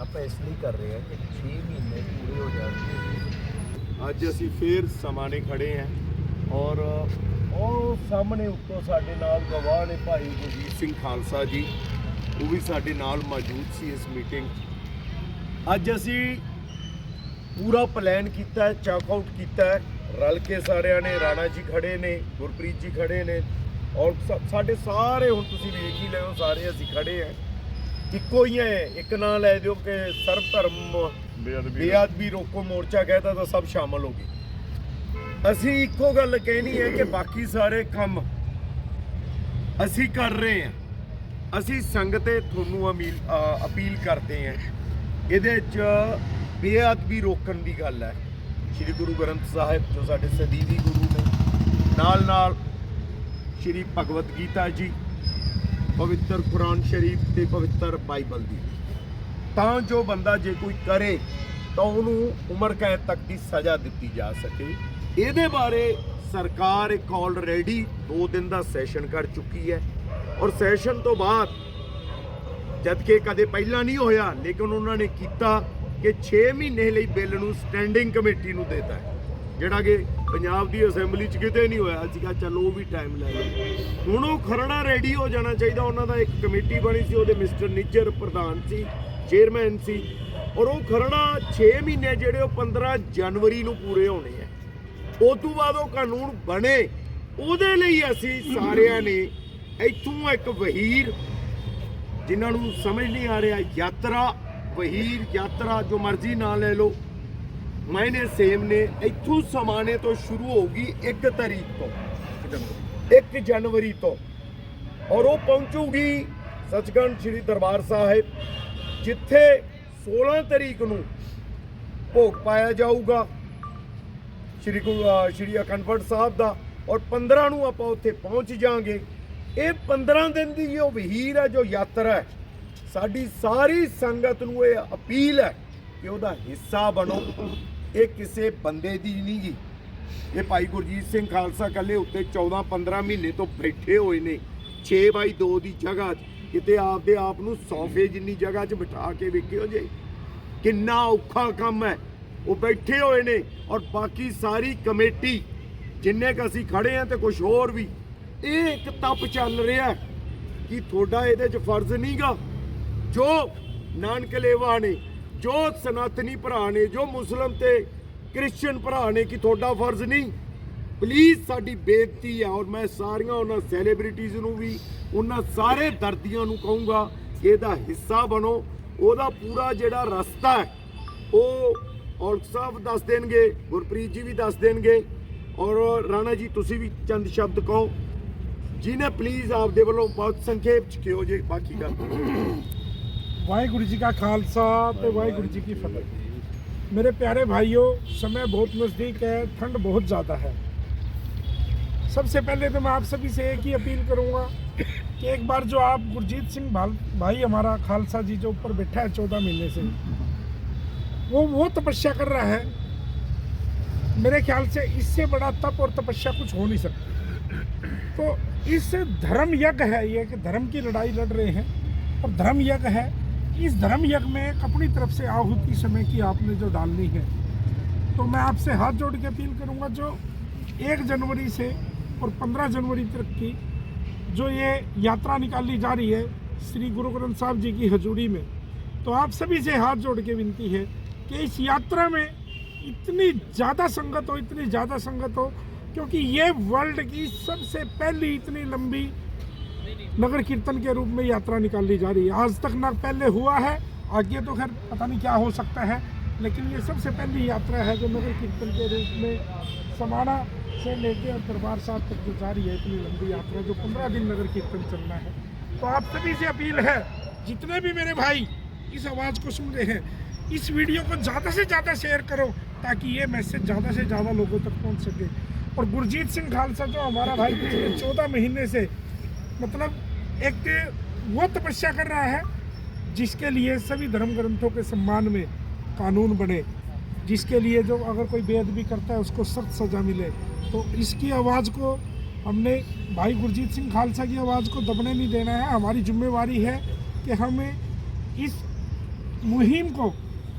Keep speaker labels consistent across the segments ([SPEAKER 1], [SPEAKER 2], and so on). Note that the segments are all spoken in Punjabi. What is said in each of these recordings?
[SPEAKER 1] ਆਪਾਂ ਇਸ ਲਈ ਕਰ ਰਹੇ ਹਾਂ ਕਿ 6 ਮਹੀਨੇ ਪੂਰੇ ਹੋ ਜਾਣ
[SPEAKER 2] ਅੱਜ ਅਸੀਂ ਫੇਰ ਸਮਾਣੇ ਖੜੇ ਹਾਂ ਔਰ ਉਹ ਸਾਹਮਣੇ ਉੱਤੋਂ ਸਾਡੇ ਨਾਲ ਗਵਾਹ ਨੇ ਭਾਈ ਗੁਰਜੀਤ ਸਿੰਘ ਖਾਲਸਾ ਜੀ ਉਹ ਵੀ ਸਾਡੇ ਨਾਲ ਮੌਜੂਦ ਸੀ ਇਸ ਮੀਟਿੰਗ ਅੱਜ ਅਸੀਂ ਪੂਰਾ ਪਲਾਨ ਕੀਤਾ ਹੈ ਚੈੱਕ ਆਊਟ ਕੀਤਾ ਹੈ। ਰਲ ਕੇ ਸਾਰਿਆਂ ਨੇ ਰਾਣਾ ਜੀ ਖੜੇ ਨੇ ਗੁਰਪ੍ਰੀਤ ਜੀ ਖੜੇ ਨੇ ਔਰ ਸਾਡੇ ਸਾਰੇ ਹੁਣ ਤੁਸੀਂ ਵੇਖ ਹੀ ਲਿਓ ਸਾਰੇ ਅਸੀਂ ਖੜੇ ਹਾਂ। ਇੱਕੋ ਹੀ ਹੈ ਇੱਕ ਨਾਂ ਲੈ ਦਿਓ ਕਿ ਸਰਬ ਧਰਮ ਬੇਅਦਬੀ ਰੋਕੋ ਮੋਰਚਾ ਕਹਿੰਦਾ ਤਾਂ ਸਭ ਸ਼ਾਮਲ ਹੋ ਗਏ। ਅਸੀਂ ਇੱਕੋ ਗੱਲ ਕਹਿਣੀ ਹੈ ਕਿ ਬਾਕੀ ਸਾਰੇ ਕੰਮ ਅਸੀਂ ਕਰ ਰਹੇ ਹਾਂ। ਅਸੀਂ ਸੰਗਤੇ ਤੁਹਾਨੂੰ ਅਮੀਲ ਅਪੀਲ ਕਰਦੇ ਹਾਂ। ਇਹਦੇ 'ਚ ਬੇਅਦਬੀ ਰੋਕਣ ਦੀ ਗੱਲ ਹੈ। ਸ੍ਰੀ ਗੁਰੂ ਗ੍ਰੰਥ ਸਾਹਿਬ ਜੋ ਸਾਡੇ ਸਦੀਵੀ ਗੁਰੂ ਨੇ ਨਾਲ ਨਾਲ ਸ੍ਰੀ ਭਗਵਤ ਗੀਤਾ ਜੀ, ਪਵਿੱਤਰ ਕੁਰਾਨ ਸ਼ਰੀਫ ਤੇ ਪਵਿੱਤਰ ਬਾਈਬਲ ਦੀ। ਤਾਂ ਜੋ ਬੰਦਾ ਜੇ ਕੋਈ ਕਰੇ, ਤਾਂ ਉਹਨੂੰ ਉਮਰ ਕੈਦ ਤੱਕ ਦੀ ਸਜ਼ਾ ਦਿੱਤੀ ਜਾ ਸਕੇ। ਇਹਦੇ ਬਾਰੇ ਸਰਕਾਰ ਇੱਕ ਆਲਰੇਡੀ 2 ਦਿਨ ਦਾ ਸੈਸ਼ਨ ਕਰ ਚੁੱਕੀ ਹੈ। ਔਰ ਸੈਸ਼ਨ ਤੋਂ ਬਾਅਦ, ਜਦ ਕਿ ਕਦੇ ਪਹਿਲਾਂ ਨਹੀਂ ਹੋਇਆ, ਲੇਕਿਨ ਉਹਨਾਂ ਨੇ ਕੀਤਾ ਕਿ 6 ਮਹੀਨੇ ਲਈ ਬਿੱਲ ਨੂੰ ਸਟੈਂਡਿੰਗ ਕਮੇਟੀ ਨੂੰ ਦੇਤਾ ਜਿਹੜਾ ਕਿ ਪੰਜਾਬ ਦੀ ਅਸੈਂਬਲੀ 'ਚ ਕਿਤੇ ਨਹੀਂ ਹੋਇਆ। ਸੀਗਾ ਚਲੋ ਉਹ ਵੀ ਟਾਈਮ ਲੈ ਲਓ। ਹੁਣ ਉਹ ਖਰੜਾ ਰੈਡੀ ਹੋ ਜਾਣਾ ਚਾਹੀਦਾ। ਉਹਨਾਂ ਦਾ ਇੱਕ ਕਮੇਟੀ ਬਣੀ ਸੀ, ਉਹਦੇ ਮਿਸਟਰ ਨਿੱਜਰ ਪ੍ਰਧਾਨ ਸੀ ਚੇਅਰਮੈਨ ਸੀ। ਔਰ ਉਹ ਖਰੜਾ 6 ਮਹੀਨੇ ਜਿਹੜੇ ਉਹ 15 ਜਨਵਰੀ ਨੂੰ ਪੂਰੇ ਹੋਣੇ ਆ। ਉਸ ਤੋਂ ਬਾਅਦ ਉਹ ਕਾਨੂੰਨ ਬਣੇ। ਉਹਦੇ ਲਈ ਅਸੀਂ ਸਾਰਿਆਂ ਨੇ ਇੱਥੋਂ ਇੱਕ ਵਹੀਰ, ਜਿਨ੍ਹਾਂ ਨੂੰ ਸਮਝ ਨਹੀਂ ਆ ਰਿਹਾ, ਯਾਤਰਾ, ਵਹੀਰ ਯਾਤਰਾ, ਜੋ ਮਰਜ਼ੀ ਨਾਂ ਲੈ ਲਓ ਮਾਇਨੇ ਸੇਮ ਨੇ, ਇੱਥੋਂ ਸਮਾਣੇ ਤੋਂ ਸ਼ੁਰੂ ਹੋਊਗੀ 1 ਤਰੀਕ ਤੋਂ 1 ਜਨਵਰੀ ਤੋਂ। ਔਰ ਉਹ ਪਹੁੰਚੂਗੀ ਸੱਚਖੰਡ ਸ੍ਰੀ ਦਰਬਾਰ ਸਾਹਿਬ, ਜਿੱਥੇ 16 ਤਰੀਕ ਨੂੰ ਭੋਗ ਪਾਇਆ ਜਾਊਗਾ ਸ਼੍ਰੀ ਗੁਰੂ ਸ਼੍ਰੀ ਅਖੰਡ ਪਾਠ ਸਾਹਿਬ ਦਾ, ਔਰ 15 ਨੂੰ ਆਪਾਂ ਉੱਥੇ ਪਹੁੰਚ ਜਾਾਂਗੇ ਇਹ 15 ਦਿਨ ਦੀ ਜੋ ਵਹੀਰ ਹੈ, ਜੋ ਯਾਤਰਾ ਹੈ, ਸਾਡੀ ਸਾਰੀ ਸੰਗਤ ਨੂੰ ਇਹ ਅਪੀਲ ਹੈ ਕਿ ਉਹਦਾ ਹਿੱਸਾ ਬਣੋ। ਇਹ ਕਿਸੇ ਬੰਦੇ ਦੀ ਨਹੀਂ ਗੀ ਇਹ ਭਾਈ ਗੁਰਜੀਤ ਸਿੰਘ ਖਾਲਸਾ ਕੱਲੇ ਉੱਤੇ 14 15 ਮਹੀਨੇ ਤੋਂ ਬੈਠੇ ਹੋਏ ਨੇ। 6 ਬਾਈ 2 ਦੀ ਜਗ੍ਹਾ 'ਚ। ਕਿਤੇ ਆਪਦੇ ਆਪ ਨੂੰ ਸੌਫੇ ਜਿੰਨੀ ਜਗ੍ਹਾ 'ਚ ਬਿਠਾ ਕੇ ਵੇਖਿਓ ਜੇ। ਕਿੰਨਾ ਔਖਾ ਕੰਮ ਹੈ। ਉਹ ਬੈਠੇ ਹੋਏ ਨੇ ਔਰ ਬਾਕੀ ਸਾਰੀ ਕਮੇਟੀ, ਜਿੰਨੇ ਕ ਅਸੀਂ ਖੜੇ ਆ ਤੇ ਕੁਝ ਹੋਰ ਵੀ, ਇਹ ਇੱਕ ਤਪ ਚੱਲ ਰਿਹਾ ਕਿ ਤੁਹਾਡਾ ਇਹਦੇ 'ਚ ਫਰਜ਼ ਨਹੀਂਗਾ ਜੋ ਨਾਨਕ ਲੇਵਾ ਨੇ ਜੋ ਸਨਾਤਨੀ ਭਰਾ ਨੇ, ਜੋ ਮੁਸਲਮ ਤੇ ਕ੍ਰਿਸਚੀਅਨ ਭਰਾ ਨੇ ਕਿ ਤੁਹਾਡਾ ਫਰਜ਼ ਨਹੀਂ। ਪਲੀਜ਼ ਸਾਡੀ ਬੇਨਤੀ ਹੈ ਔਰ ਮੈਂ ਸਾਰੀਆਂ ਉਹਨਾਂ ਸੈਲੀਬ੍ਰਿਟੀਜ਼ ਨੂੰ ਵੀ, ਉਹਨਾਂ ਸਾਰੇ ਦਰਦੀਆਂ ਨੂੰ ਕਹੂੰਗਾ ਕਿ ਇਹਦਾ ਹਿੱਸਾ ਬਣੋ। ਉਹਦਾ ਪੂਰਾ ਜਿਹੜਾ ਰਸਤਾ ਹੈ, ਉਹ ਔਲਖ ਸਾਹਿਬ ਦੱਸ ਦੇਣਗੇ, ਗੁਰਪ੍ਰੀਤ ਜੀ ਵੀ ਦੱਸ ਦੇਣਗੇ, ਔਰ ਰਾਣਾ ਜੀ, ਤੁਸੀਂ ਵੀ ਚੰਦ ਸ਼ਬਦ ਕਹੋ। ਜਿਹਨੇ ਪਲੀਜ਼ ਆਪਦੇ ਵੱਲੋਂ ਬਹੁਤ ਸੰਖੇਪ ਚ ਕਿਹੋ ਜੇ ਬਾਕੀ ਗੱਲ।
[SPEAKER 3] ਵਾਹਿਗੁਰੂ ਜੀ का खालसा तो वाहिगुरु जी की फतेह मेरे प्यारे भाइयों समय बहुत नज़दीक है ठंड बहुत ज़्यादा है सबसे पहले तो मैं आप सभी से एक ही अपील करूंगा कि एक बार जो आप गुरजीत सिंह भाल भाई हमारा खालसा जी जो ऊपर बैठा है चौदह महीने से वो वो तपस्या कर रहा है मेरे ख्याल से इससे बड़ा तप और तपस्या कुछ हो नहीं सकता तो इस धर्म यज्ञ है ये कि धर्म की लड़ाई लड़ रहे हैं और धर्म यज्ञ है इस धर्म यज्ञ में अपनी तरफ़ से आहुति समय की आपने जो डालनी है तो मैं आपसे हाथ जोड़ के अपील करूँगा जो एक जनवरी से और पंद्रह जनवरी तक की जो ये यात्रा निकाली जा रही है श्री गुरु ग्रंथ साहब जी की हजूरी में तो आप सभी से हाथ जोड़ के विनती है कि इस यात्रा में इतनी ज़्यादा संगत हो, इतनी ज़्यादा संगत हो, क्योंकि ये वर्ल्ड की सबसे पहली इतनी लंबी नगर कीर्तन के रूप में यात्रा निकाली जा रही है। आज तक ना पहले हुआ है, आगे तो खैर पता नहीं क्या हो सकता है, लेकिन ये सबसे पहली यात्रा है जो नगर कीर्तन के रूप में समाना से लेके और दरबार साहब तक जो जा रही है, इतनी लंबी यात्रा जो पंद्रह दिन नगर कीर्तन चलना है। तो आप सभी से अपील है, जितने भी मेरे भाई इस आवाज़ को सुन रहे हैं, इस वीडियो को ज़्यादा से ज़्यादा शेयर करो, ताकि ये मैसेज ज़्यादा से ज़्यादा लोगों तक पहुँच सके। और गुरजीत सिंह खालसा जो हमारा भाई पिछले चौदह महीने से मतलब एक वो तपस्या कर रहा है जिसके लिए सभी धर्म ग्रंथों के सम्मान में कानून बने, जिसके लिए जो अगर कोई बेअदबी करता है, उसको सख्त सजा मिले। तो इसकी आवाज़ को हमने, भाई गुरजीत सिंह खालसा की आवाज़ को दबने नहीं देना है। हमारी जिम्मेवारी है कि हमें इस मुहिम को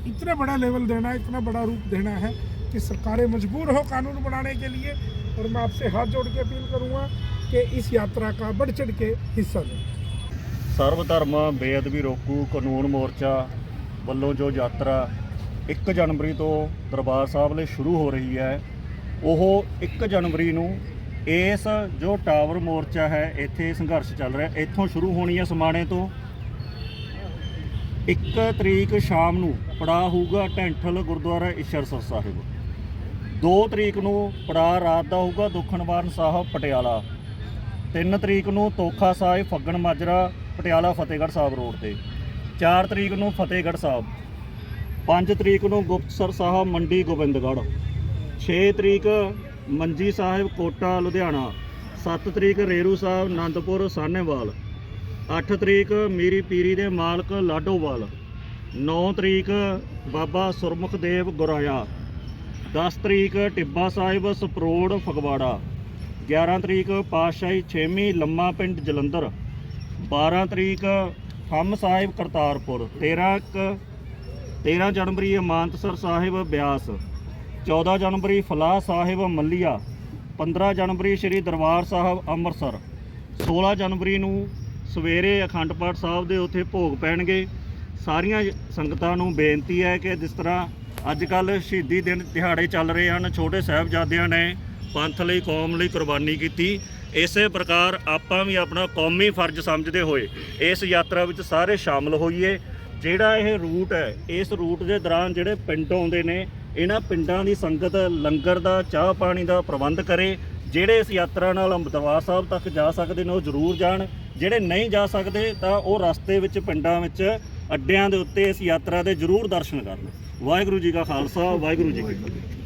[SPEAKER 3] इतना बड़ा लेवल देना है, इतना बड़ा रूप देना है कि सरकारें मजबूर हो कानून बनाने के लिए। और मैं आपसे हाथ जोड़ के अपील करूँगा कि इस यात्रा का बढ़ चढ़ के हिस्सा लें
[SPEAKER 4] ਸਰਵ ਧਰਮ ਬੇਅਦਬੀ ਰੋਕੂ ਕਾਨੂੰਨ ਮੋਰਚਾ ਵੱਲੋਂ ਜੋ ਯਾਤਰਾ 1 ਜਨਵਰੀ ਤੋਂ ਦਰਬਾਰ ਸਾਹਿਬ ਲਈ ਸ਼ੁਰੂ ਹੋ ਰਹੀ ਹੈ ਉਹ 1 ਜਨਵਰੀ ਨੂੰ ਇਸ ਜੋ ਟਾਵਰ ਮੋਰਚਾ ਹੈ ਇੱਥੇ ਸੰਘਰਸ਼ ਚੱਲ ਰਿਹਾ ਇੱਥੋਂ ਸ਼ੁਰੂ ਹੋਣੀ ਹੈ ਸਮਾਣੇ ਤੋਂ 1 ਤਰੀਕ ਸ਼ਾਮ ਨੂੰ ਪੜਾ ਹੋਊਗਾ ਟੈਂਠਲ ਗੁਰਦੁਆਰਾ ਈਸ਼ਰਸਰ ਸਾਹਿਬ 2 ਤਰੀਕ ਨੂੰ ਪੜਾ ਰਾਤ ਦਾ ਹੋਊਗਾ ਦੁਖਨਵਾਰਨ ਸਾਹਿਬ ਪਟਿਆਲਾ 3 ਤਰੀਕ ਨੂੰ ਤੋਖਾ ਸਾਹਿਬ ਫੱਗਣ ਮਾਜਰਾ, ਪਟਿਆਲਾ, ਫਤਿਹਗੜ੍ਹ ਸਾਹਿਬ ਰੋਡ ਤੇ। 4 ਤਰੀਕ ਨੂੰ ਫਤਿਹਗੜ੍ਹ ਸਾਹਿਬ। 5 ਤਰੀਕ ਨੂੰ ਗੁਪਤਸਰ ਸਾਹਿਬ, ਮੰਡੀ ਗੋਬਿੰਦਗੜ੍ਹ। 6 ਤਰੀਕ ਮੰਜੀ ਸਾਹਿਬ, ਕੋਟਾ, ਲੁਧਿਆਣਾ। 7 ਤਰੀਕ ਰੇਰੂ ਸਾਹਿਬ ਆਨੰਦਪੁਰ ਸਾਹਨੇਵਾਲ। 8 ਤਰੀਕ ਮੀਰੀ ਪੀਰੀ ਦੇ ਮਾਲਕ, ਲਾਡੋਵਾਲ। 9 ਤਰੀਕ ਬਾਬਾ ਸੁਰਮੁਖ ਦੇਵ ਗੁਰਾਇਆ। 10 ਤਰੀਕ ਟਿੱਬਾ ਸਾਹਿਬ, ਸਪਰੋੜ, ਫਗਵਾੜਾ। 11 ਤਰੀਕ ਪਾਤਸ਼ਾਹੀ 6ਵੀਂ ਲੰਮਾ ਪਿੰਡ ਜਲੰਧਰ 12 ਤਰੀਕ ਹਮ ਸਾਹਿਬ ਕਰਤਾਰਪੁਰ 13 ਇੱਕ 13 ਜਨਵਰੀ ਮਾਨਤਸਰ ਸਾਹਿਬ ਬਿਆਸ 14 ਜਨਵਰੀ ਫਲਾਹ ਸਾਹਿਬ ਮੱਲੀਆ 15 ਜਨਵਰੀ ਸ੍ਰੀ ਦਰਬਾਰ ਸਾਹਿਬ ਅੰਮ੍ਰਿਤਸਰ 16 ਜਨਵਰੀ ਨੂੰ ਸਵੇਰੇ ਅਖੰਡ ਪਾਠ ਸਾਹਿਬ ਦੇ ਉੱਥੇ ਭੋਗ ਪੈਣਗੇ। ਸਾਰੀਆਂ ਸੰਗਤਾਂ ਨੂੰ ਬੇਨਤੀ ਹੈ ਕਿ ਜਿਸ ਤਰ੍ਹਾਂ ਅੱਜ ਕੱਲ ਸ਼ਹੀਦੀ ਦਿਨ ਦਿਹਾੜੇ ਚੱਲ ਰਹੇ ਹਨ, ਛੋਟੇ ਸਾਹਿਬਜ਼ਾਦਿਆਂ ਨੇ ਪੰਥ ਲਈ, ਕੌਮ ਲਈ ਕੁਰਬਾਨੀ ਕੀਤੀ। ਇਸੇ ਪ੍ਰਕਾਰ ਆਪਾਂ ਵੀ ਆਪਣਾ ਕੌਮੀ ਫਰਜ਼ ਸਮਝਦੇ ਹੋਏ ਇਸ ਯਾਤਰਾ ਵਿੱਚ ਸਾਰੇ ਸ਼ਾਮਲ ਹੋਈਏ। ਜਿਹੜਾ ਇਹ ਰੂਟ ਹੈ, ਇਸ ਰੂਟ ਦੇ ਦੌਰਾਨ ਜਿਹੜੇ ਪਿੰਡ ਆਉਂਦੇ ਨੇ, ਇਹਨਾਂ ਪਿੰਡਾਂ ਦੀ ਸੰਗਤ ਲੰਗਰ ਦਾ, ਚਾਹ ਪਾਣੀ ਦਾ ਪ੍ਰਬੰਧ ਕਰੇ। ਜਿਹੜੇ ਇਸ ਯਾਤਰਾ ਨਾਲ ਦਰਬਾਰ ਸਾਹਿਬ ਤੱਕ ਜਾ ਸਕਦੇ ਨੇ, ਉਹ ਜ਼ਰੂਰ ਜਾਣ। ਜਿਹੜੇ ਨਹੀਂ ਜਾ ਸਕਦੇ, ਤਾਂ ਉਹ ਰਸਤੇ ਵਿੱਚ, ਪਿੰਡਾਂ ਵਿੱਚ ਅੱਡਿਆਂ ਦੇ ਉੱਤੇ ਇਸ ਯਾਤਰਾ ਦੇ ਜ਼ਰੂਰ ਦਰਸ਼ਨ ਕਰਨ। ਵਾਹਿਗੁਰੂ ਜੀ ਕਾ ਖਾਲਸਾ, ਵਾਹਿਗੁਰੂ ਜੀ ਕੀ ਫਤਿਹ।